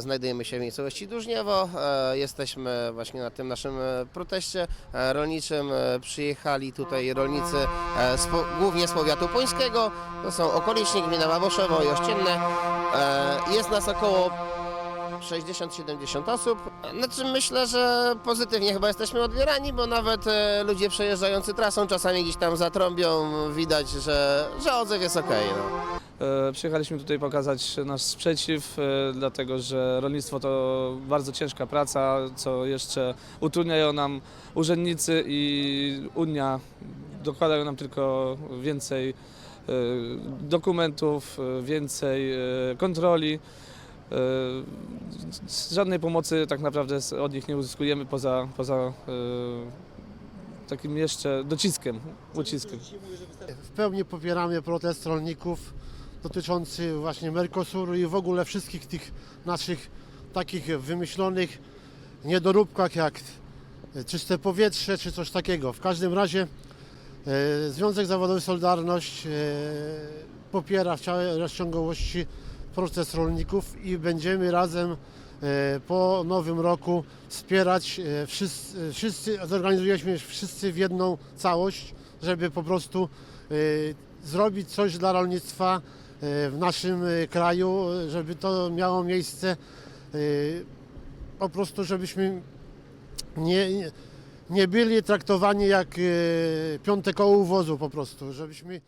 Znajdujemy się w miejscowości Dużniewo. E, Jesteśmy właśnie na tym naszym e, proteście e, rolniczym. Przyjechali tutaj rolnicy z, głównie z powiatu pońskiego. To są okoliczni gmina Baboszewo i Ościenne. Jest nas około 60-70 osób. Znaczy myślę, że pozytywnie chyba jesteśmy odbierani, bo nawet ludzie przejeżdżający trasą czasami gdzieś tam zatrąbią, widać, że, że odzew jest okej. no. E, Przyjechaliśmy tutaj pokazać nasz sprzeciw, e, dlatego że rolnictwo to bardzo ciężka praca, co jeszcze utrudniają nam urzędnicy i Unia. Dokładają nam tylko więcej e, dokumentów, więcej kontroli. Żadnej pomocy tak naprawdę od nich nie uzyskujemy poza, poza takim jeszcze dociskiem, uciskiem. W pełni popieramy protest rolników dotyczący właśnie Mercosuru i w ogóle wszystkich tych naszych takich wymyślonych niedoróbkach jak czyste powietrze czy coś takiego. W każdym razie e, Związek Zawodowy Solidarność e, popiera w całej rozciągłości protest rolników i będziemy razem e, po nowym roku wspierać wszyscy, wszyscy zorganizujemy wszyscy w jedną całość, żeby po prostu zrobić coś dla rolnictwa w naszym e, kraju, żeby to miało miejsce e, po prostu, żebyśmy nie, nie byli traktowani jak e, piąte koło wozu po prostu, żebyśmy